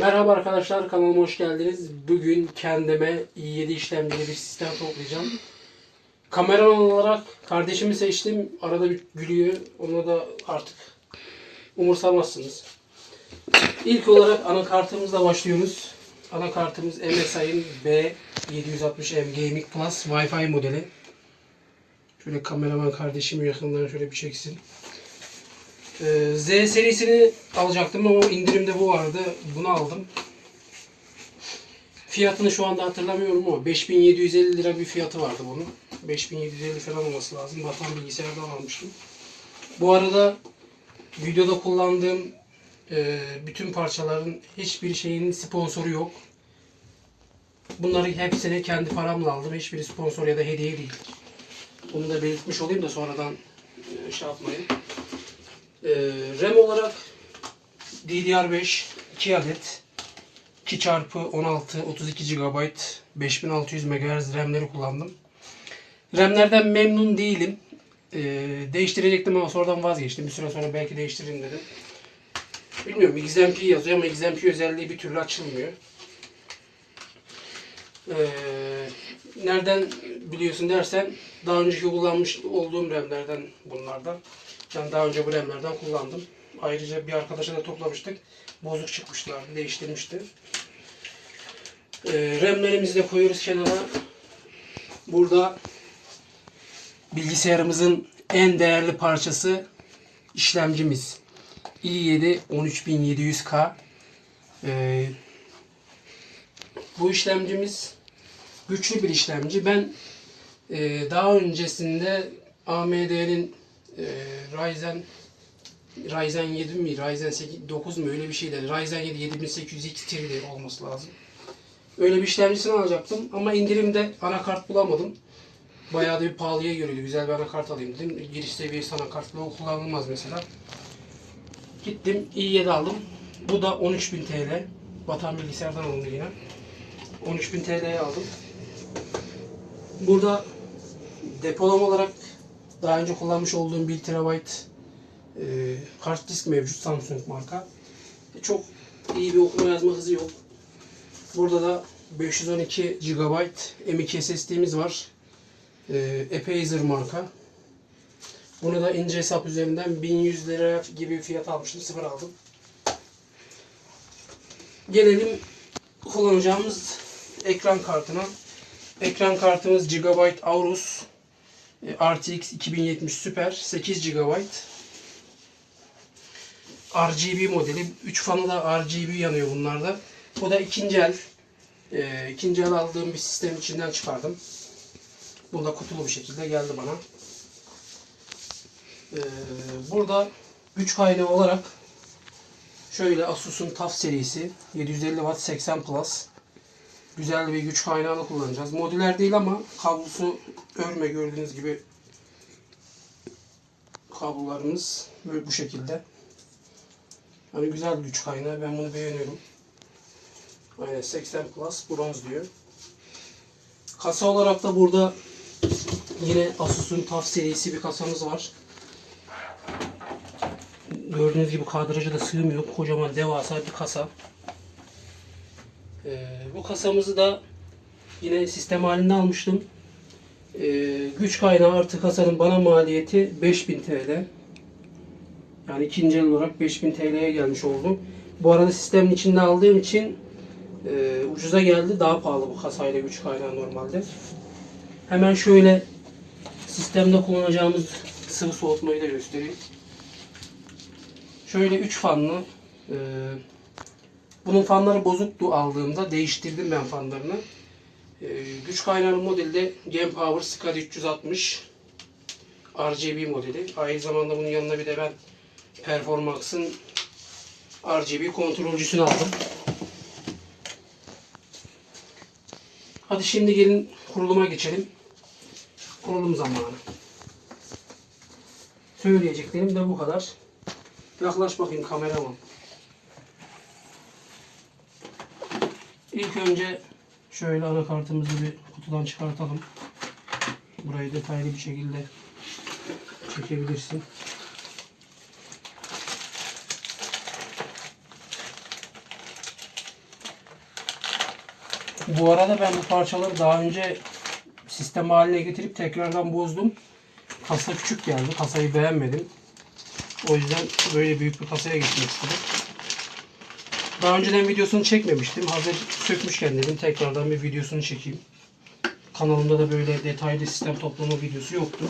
Merhaba arkadaşlar kanalıma hoş geldiniz. Bugün kendime i7 işlemcili bir sistem toplayacağım. Kameraman olarak kardeşimi seçtim. Arada bir gülüyor. Ona da artık umursamazsınız. İlk olarak anakartımızla başlıyoruz. Anakartımız MSI'ın B760M Gaming Plus Wi-Fi modeli. Şöyle kameraman kardeşim yakından şöyle bir çeksin. Ee, Z serisini alacaktım ama indirimde bu vardı. Bunu aldım. Fiyatını şu anda hatırlamıyorum ama 5750 lira bir fiyatı vardı bunun. 5750 falan olması lazım. Batan bilgisayardan almıştım. Bu arada videoda kullandığım e, bütün parçaların hiçbir şeyin sponsoru yok. Bunları hepsini kendi paramla aldım. Hiçbiri sponsor ya da hediye değil. Bunu da belirtmiş olayım da sonradan e, şey yapmayın. Ee, RAM olarak DDR5 2 adet 2 çarpı 16 32 GB 5600 MHz RAM'leri kullandım. RAM'lerden memnun değilim. Ee, değiştirecektim ama sonradan vazgeçtim. Bir süre sonra belki değiştiririm dedim. Bilmiyorum XMP yazıyor ama XMP özelliği bir türlü açılmıyor. Ee, nereden biliyorsun dersen daha önceki kullanmış olduğum RAM'lerden bunlardan. Ben daha önce bu RAM'lerden kullandım. Ayrıca bir arkadaşa da toplamıştık. Bozuk çıkmışlardı, değiştirmişti. Ee, RAM'lerimizi de koyuyoruz kenara. Burada bilgisayarımızın en değerli parçası işlemcimiz. i7 13700K. Ee, bu işlemcimiz güçlü bir işlemci. Ben e, daha öncesinde AMD'nin e, Ryzen Ryzen 7 mi, Ryzen 8, 9 mu öyle bir şeydi. Ryzen 7 7800 XT olması lazım. Öyle bir işlemcisini alacaktım ama indirimde anakart bulamadım. Bayağı da bir pahalıya geliyordu. Güzel bir anakart alayım dedim. Giriş seviyesi anakartla o kullanılmaz mesela. Gittim i7 aldım. Bu da 13.000 TL. Vatan bilgisayardan alındı yine. 13.000 TL'ye aldım. Burada depolama olarak daha önce kullanmış olduğum 1 TB e, kart disk mevcut Samsung marka. E, çok iyi bir okuma yazma hızı yok. Burada da 512 GB M.2 SSD'miz var. E, Epaizer marka. Bunu da ince hesap üzerinden 1100 lira gibi fiyat almıştım. Sıfır aldım. Gelelim kullanacağımız ekran kartına. Ekran kartımız Gigabyte Aorus RTX 2070 Super 8 GB RGB modeli. 3 fanı da RGB yanıyor bunlarda. Bu da ikinci el. E, ikinci el aldığım bir sistem içinden çıkardım. Bu da kutulu bir şekilde geldi bana. E, burada güç kaynağı olarak şöyle Asus'un TUF serisi 750 Watt 80 Plus güzel bir güç kaynağını kullanacağız. Modüler değil ama kablosu örme gördüğünüz gibi kablolarımız böyle bu şekilde. Hani güzel güç kaynağı. Ben bunu beğeniyorum. Aynen 80 Plus bronz diyor. Kasa olarak da burada yine Asus'un TUF serisi bir kasamız var. Gördüğünüz gibi kadraja da sığmıyor. Kocaman devasa bir kasa. Ee, bu kasamızı da yine sistem halinde almıştım. Ee, güç kaynağı artı kasanın bana maliyeti 5000 TL. Yani ikinci el olarak 5000 TL'ye gelmiş oldu. Bu arada sistemin içinde aldığım için e, ucuza geldi. Daha pahalı bu kasayla güç kaynağı normalde. Hemen şöyle sistemde kullanacağımız sıvı soğutmayı da göstereyim. Şöyle 3 fanlı e, bunun fanları bozuktu aldığımda. Değiştirdim ben fanlarını. Ee, güç kaynağı modeli de Game Power Scad 360 RGB modeli. Aynı zamanda bunun yanına bir de ben Performax'ın RGB kontrolcüsünü aldım. Hadi şimdi gelin kuruluma geçelim. Kurulum zamanı. Söyleyeceklerim de bu kadar. Yaklaş bakayım kameraman. İlk önce şöyle anakartımızı bir kutudan çıkartalım. Burayı detaylı bir şekilde çekebilirsin. Bu arada ben bu parçaları daha önce sistem haline getirip tekrardan bozdum. Kasa küçük geldi. Kasayı beğenmedim. O yüzden böyle büyük bir kasaya geçmek istedim. Daha önceden videosunu çekmemiştim. Hazır sökmüşken dedim tekrardan bir videosunu çekeyim. Kanalımda da böyle detaylı sistem toplama videosu yoktu.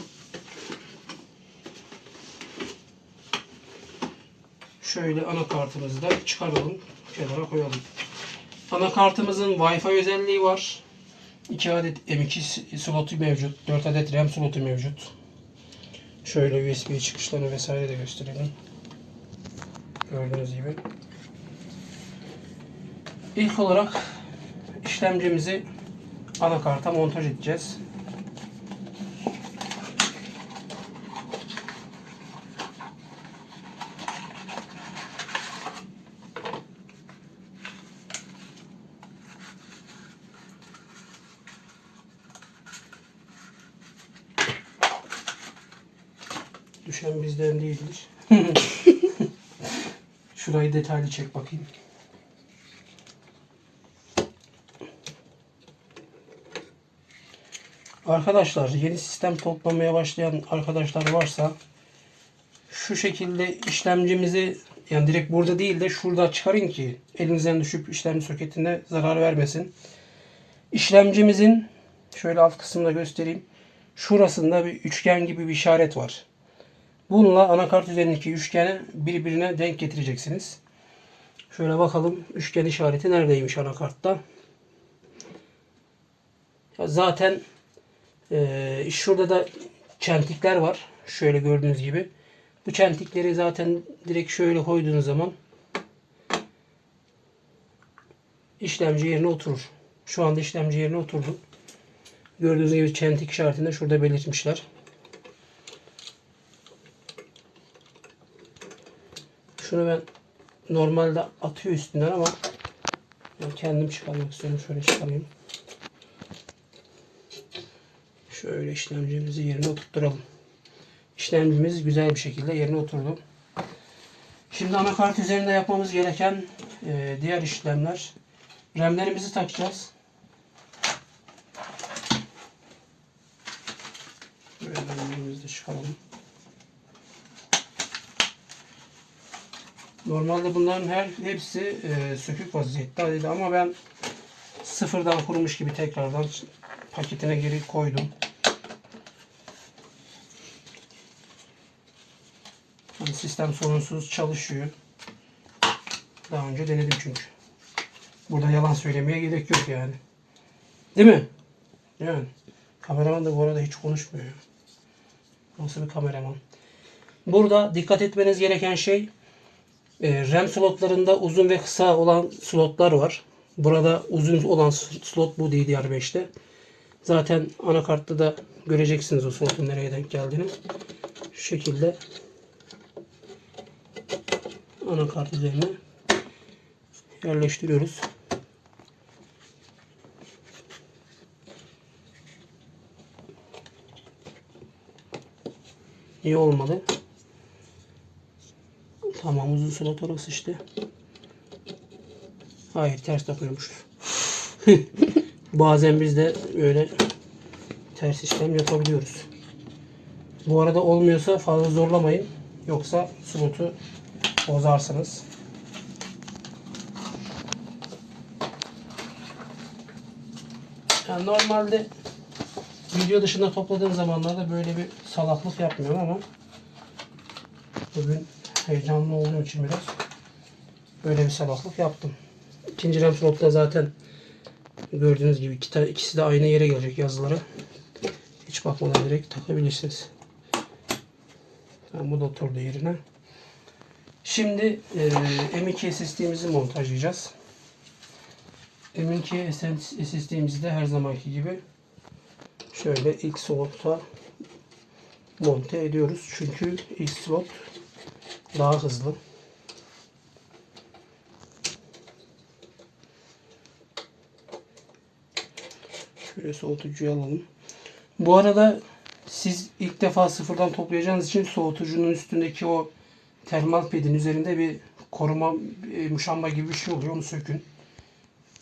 Şöyle anakartımızı da çıkaralım. Kenara koyalım. Anakartımızın Wi-Fi özelliği var. 2 adet M2 slotu mevcut. 4 adet RAM slotu mevcut. Şöyle USB çıkışlarını vesaire de gösterelim. Gördüğünüz gibi. İlk olarak işlemcimizi anakarta montaj edeceğiz. Düşen bizden değildir. Şurayı detaylı çek bakayım. Arkadaşlar yeni sistem toplamaya başlayan arkadaşlar varsa şu şekilde işlemcimizi yani direkt burada değil de şurada çıkarın ki elinizden düşüp işlemci soketine zarar vermesin. İşlemcimizin şöyle alt kısmında göstereyim. Şurasında bir üçgen gibi bir işaret var. Bununla anakart üzerindeki üçgeni birbirine denk getireceksiniz. Şöyle bakalım üçgen işareti neredeymiş anakartta. Zaten ee, şurada da çentikler var. Şöyle gördüğünüz gibi. Bu çentikleri zaten direkt şöyle koyduğunuz zaman işlemci yerine oturur. Şu anda işlemci yerine oturdu. Gördüğünüz gibi çentik işaretini de şurada belirtmişler. Şunu ben normalde atıyor üstünden ama kendim çıkarmak istiyorum. Şöyle çıkarayım. Şöyle işlemcimizi yerine oturtturalım. İşlemcimiz güzel bir şekilde yerine oturdu. Şimdi anakart üzerinde yapmamız gereken e, diğer işlemler. RAM'lerimizi takacağız. Böyle RAM'lerimizi de çıkaralım. Normalde bunların her hepsi e, sökük vaziyette ama ben sıfırdan kurmuş gibi tekrardan paketine geri koydum. Sistem sorunsuz çalışıyor. Daha önce denedim çünkü. Burada yalan söylemeye gerek yok yani. Değil mi? Yani. Kameraman da bu arada hiç konuşmuyor. Nasıl bir kameraman? Burada dikkat etmeniz gereken şey e, RAM slotlarında uzun ve kısa olan slotlar var. Burada uzun olan slot bu DDR5'te. Zaten anakartta da göreceksiniz o slotun nereye denk geldiğini. Şu şekilde anakart üzerine yerleştiriyoruz. İyi olmadı. Tamam uzun slot orası işte. Hayır ters takıyormuş. Bazen biz de öyle ters işlem yapabiliyoruz. Bu arada olmuyorsa fazla zorlamayın. Yoksa slotu bozarsınız. Yani normalde video dışında topladığım zamanlarda böyle bir salaklık yapmıyorum ama bugün heyecanlı olduğum için biraz böyle bir salaklık yaptım. İkinci RAM slotta zaten gördüğünüz gibi iki ikisi de aynı yere gelecek yazıları. Hiç bakmadan direkt takabilirsiniz. Tamam, bu da oturdu yerine. Şimdi e, M2 SSD'mizi montajlayacağız. M2 SSD'mizi de her zamanki gibi şöyle ilk slota monte ediyoruz. Çünkü ilk slot daha hızlı. Şöyle soğutucuyu alalım. Bu arada siz ilk defa sıfırdan toplayacağınız için soğutucunun üstündeki o termal pedin üzerinde bir koruma e, muşamba gibi bir şey oluyor. Onu sökün.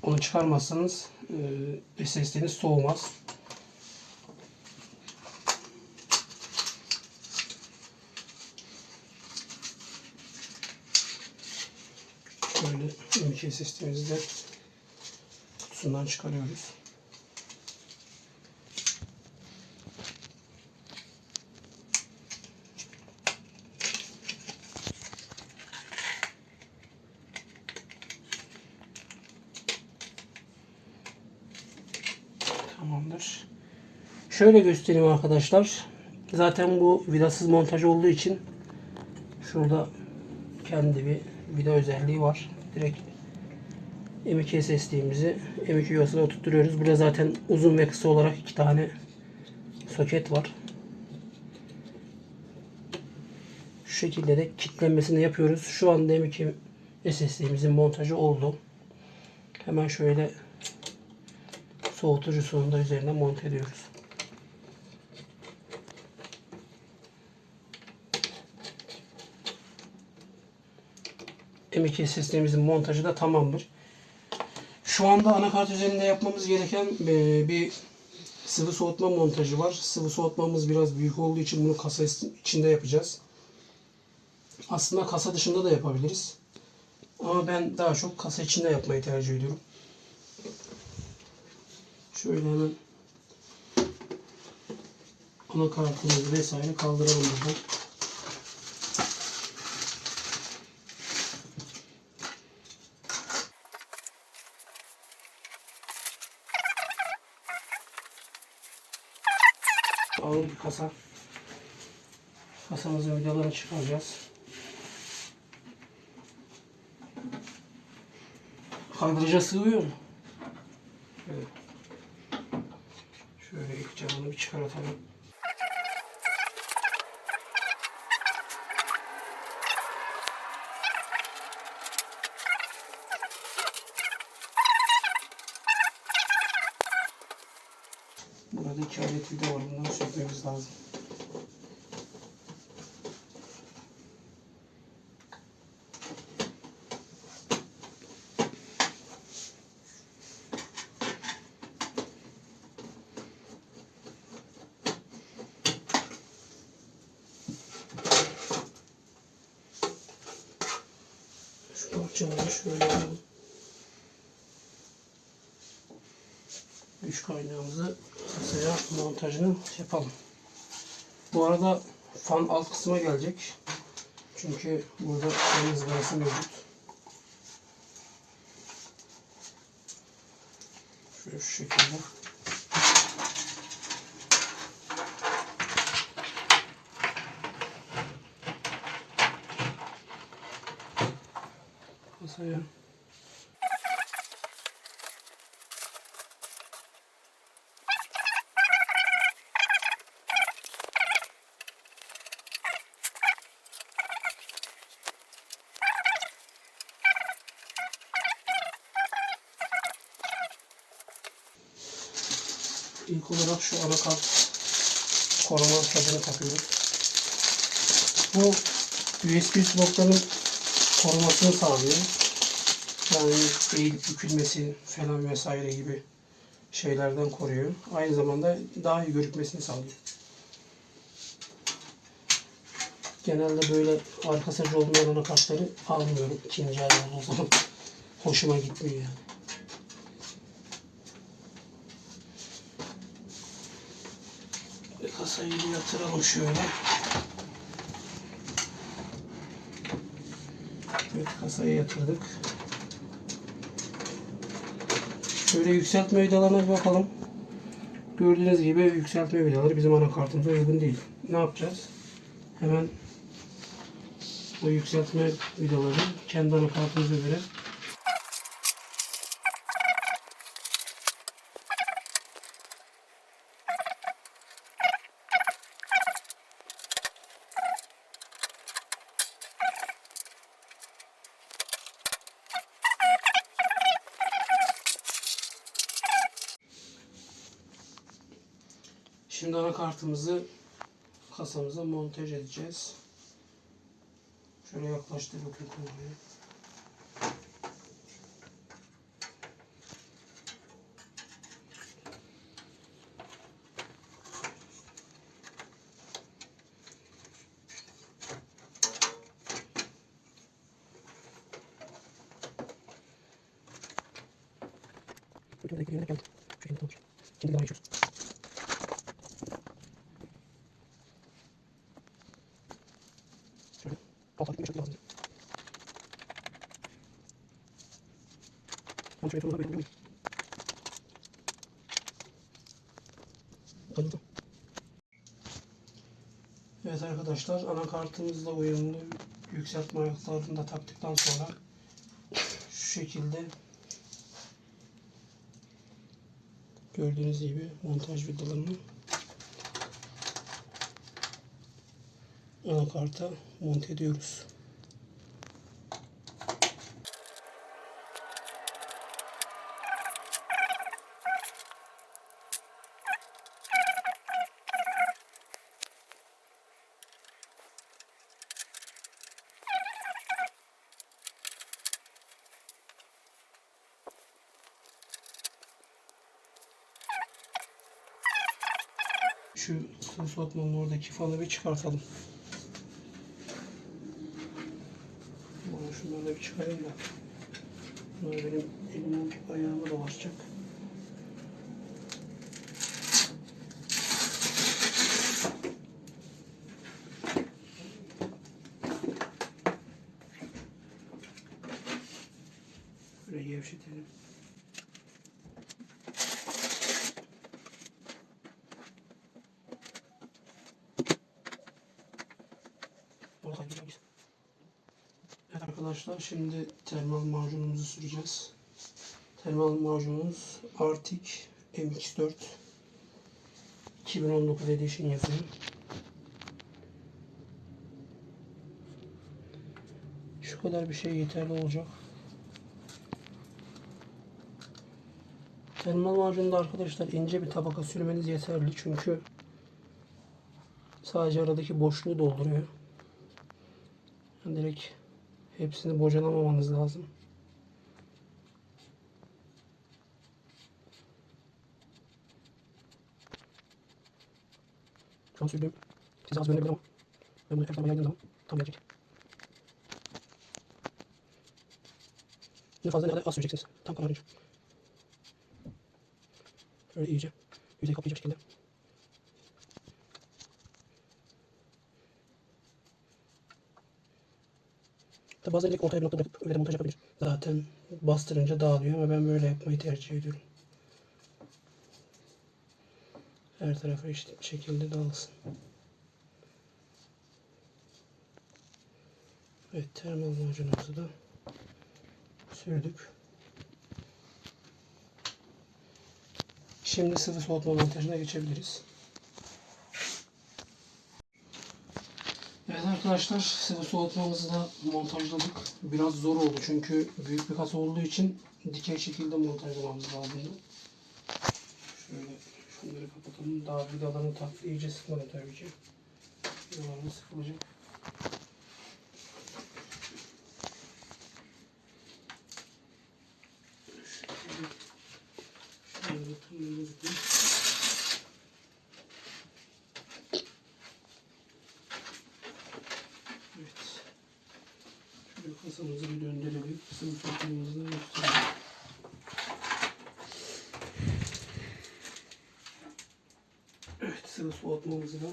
Onu çıkarmazsanız e, SSD'niz soğumaz. Şöyle M.2 SSD'mizi de kutusundan çıkarıyoruz. Tamamdır. Şöyle göstereyim arkadaşlar. Zaten bu vidasız montaj olduğu için şurada kendi bir vida özelliği var. Direkt M.2 SSD'mizi M.2 yuvasına oturtturuyoruz. Burada zaten uzun ve kısa olarak iki tane soket var. Şu şekilde de kilitlenmesini yapıyoruz. Şu anda M.2 SSD'mizin montajı oldu. Hemen şöyle soğutucusunu da üzerine monte ediyoruz. M.2 SSD'mizin montajı da tamamdır. Şu anda anakart üzerinde yapmamız gereken e, bir sıvı soğutma montajı var. Sıvı soğutmamız biraz büyük olduğu için bunu kasa içinde yapacağız. Aslında kasa dışında da yapabiliriz. Ama ben daha çok kasa içinde yapmayı tercih ediyorum. Şöyle hemen anakartımızı vesaire kaldıralım buradan. Ağır bir kasa. Kasamızın vidalarını çıkaracağız. Kaldıraca sığıyor mu? Evet. Şöyle ilk camını bir çıkartalım. Burada iki adet vida var. Bunları sökmemiz lazım. Şu parçaları şöyle alalım. Güç kaynağımızı kasaya montajını yapalım. Bu arada fan alt kısma gelecek. Çünkü burada fan ızgarası mevcut. Şöyle şu şekilde. Kasaya İlk olarak şu anakart koruma kabını takıyoruz. Bu USB slotların korumasını sağlıyor. Yani eğilip bükülmesi falan vesaire gibi şeylerden koruyor. Aynı zamanda daha iyi görükmesini sağlıyor. Genelde böyle arka sacı olmayan anakartları almıyorum. İkinci el olduğu zaman hoşuma gitmiyor yani. Ve kasayı bir yatıralım şöyle. Evet kasayı yatırdık. Şöyle yükseltme vidalarına bir bakalım. Gördüğünüz gibi yükseltme vidaları bizim anakartımıza uygun değil. Ne yapacağız? Hemen bu yükseltme vidaları kendi anakartımıza göre kartımızı kasamıza montaj edeceğiz. Şöyle yaklaştır bakayım kumruya. Şimdi devam ediyoruz. Evet arkadaşlar anakartımızla uyumlu yükseltme ayaklarını da taktıktan sonra şu şekilde gördüğünüz gibi montaj vidalarını anakarta monte ediyoruz. Şu soğutmanın oradaki fanı bir çıkartalım. Bana şunları da bir çıkarayım da. Bunlar benim elimin ayağıma dolaşacak. Böyle gevşetelim. Arkadaşlar şimdi termal macunumuzu süreceğiz. Termal macunumuz Arctic MX4 2019 Edition yazıyor. Şu kadar bir şey yeterli olacak. Termal macunda arkadaşlar ince bir tabaka sürmeniz yeterli çünkü sadece aradaki boşluğu dolduruyor. Direkt hepsini bocalamamanız lazım. Şu an sürdüğüm size az görünebilir ama ben bunu her zaman yaydığım zaman tam gelecek. Ne fazla ne kadar az süreceksiniz. Tam kararınca. Şöyle iyice yüzey kaplayacak şekilde. Tabi bazen direkt ortaya bir nokta öyle de montaj yapabilir. Zaten bastırınca dağılıyor ama ben böyle yapmayı tercih ediyorum. Her tarafa eşit şekilde dağılsın. Evet termal macunumuzu da sürdük. Şimdi sıvı soğutma montajına geçebiliriz. Evet arkadaşlar sıvı soğutmamızı da montajladık. Biraz zor oldu çünkü büyük bir kasa olduğu için dikey şekilde montajlamamız lazımdı. Şöyle şunları kapatalım. Daha vidalarını taktı. iyice sıkmadı tabii ki. Vidalarını sıkılacak. Şöyle, şöyle Evet. Kasamızı bir döndürelim. Soğutmamızı da gösterelim. Evet sıvı soğutmamızı da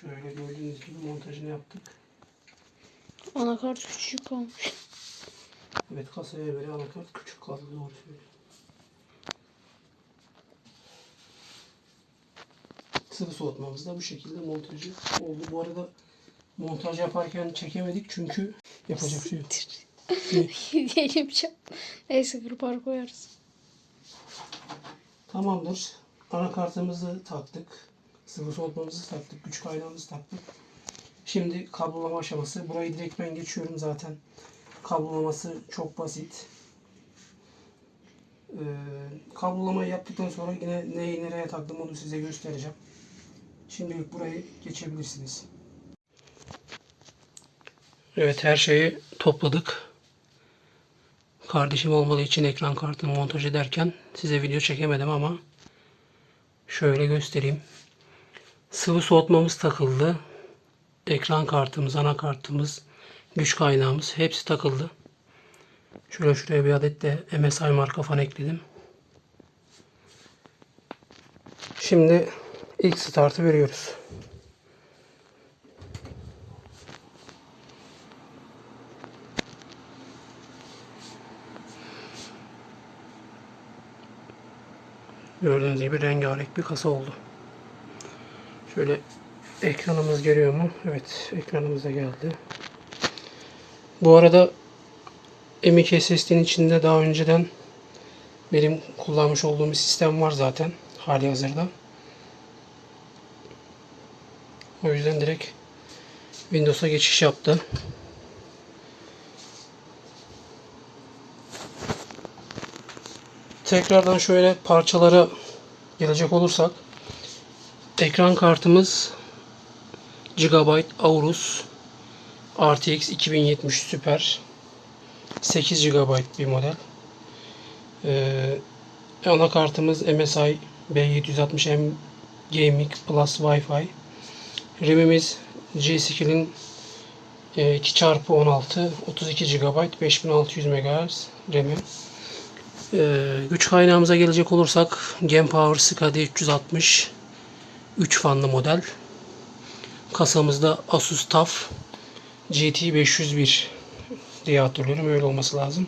şöyle gördüğünüz gibi montajını yaptık. Anakart küçük olmuş. Evet kasaya göre anakart küçük kaldı doğru söylüyor. Sıvı soğutmamız da bu şekilde montajı oldu. Bu arada montaj yaparken çekemedik çünkü yapacak şey yok. Diyelim çok. Neyse kırpar koyarız. Tamamdır. Anakartımızı taktık. Sıvı soğutmamızı taktık. Güç kaynağımızı taktık. Şimdi kablolama aşaması. Burayı direkt ben geçiyorum zaten. Kablolaması çok basit. Ee, kablolamayı yaptıktan sonra yine neyi nereye taktım onu size göstereceğim. Şimdilik burayı geçebilirsiniz. Evet her şeyi topladık. Kardeşim olmadığı için ekran kartını montaj ederken size video çekemedim ama şöyle göstereyim. Sıvı soğutmamız takıldı. Ekran kartımız, anakartımız, güç kaynağımız hepsi takıldı. Şöyle şuraya bir adet de MSI marka fan ekledim. Şimdi ilk startı veriyoruz. Gördüğünüz gibi rengarenk bir kasa oldu. Şöyle ekranımız geliyor mu? Evet, ekranımız da geldi. Bu arada M.2 SSD'nin içinde daha önceden benim kullanmış olduğum bir sistem var zaten hali hazırda. O yüzden direkt Windows'a geçiş yaptı. Tekrardan şöyle parçalara gelecek olursak ekran kartımız GB Aorus RTX 2070 Super 8 GB bir model. Ee, anakartımız MSI B760M Gaming Plus Wi-Fi. RAM'imiz G-Skill'in e, 2x16 32 GB 5600 MHz RAM'i. Ee, güç kaynağımıza gelecek olursak Genpower SCAD 360 3 fanlı model. Kasamızda Asus TUF GT501 diye hatırlıyorum. Öyle olması lazım.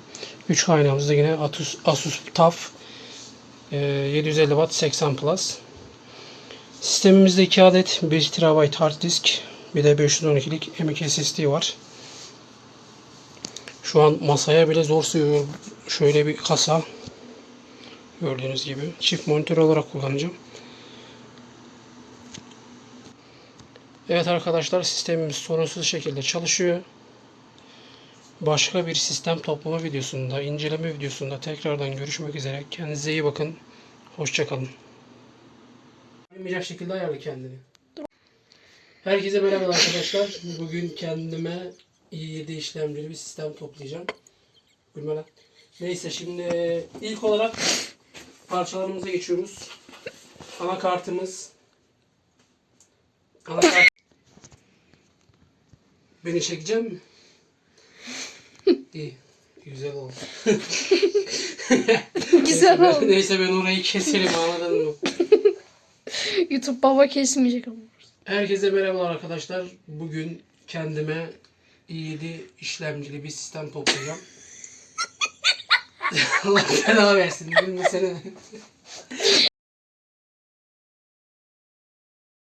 Güç kaynağımızda yine Asus, Asus TUF e, 750 Watt 80 Plus. Sistemimizde 2 adet 1 TB hard disk bir de 512'lik M.2 SSD var. Şu an masaya bile zor sığıyor. Şöyle bir kasa. Gördüğünüz gibi. Çift monitör olarak kullanacağım. Evet arkadaşlar sistemimiz sorunsuz şekilde çalışıyor. Başka bir sistem toplama videosunda, inceleme videosunda tekrardan görüşmek üzere. Kendinize iyi bakın. Hoşçakalın. Bilmeyecek şekilde ayarla kendini. Herkese merhaba arkadaşlar. Bugün kendime i7 işlemcili bir sistem toplayacağım. Gülme. Neyse şimdi ilk olarak parçalarımıza geçiyoruz. Anakartımız. Anakart. Beni çekeceğim mi? İyi. Güzel oldu. Güzel Neyse, oldu. Neyse ben orayı keselim anladın mı? YouTube baba kesmeyecek ama. Herkese merhabalar arkadaşlar. Bugün kendime i7 işlemcili bir sistem toplayacağım. Allah fena versin. Bilmesene.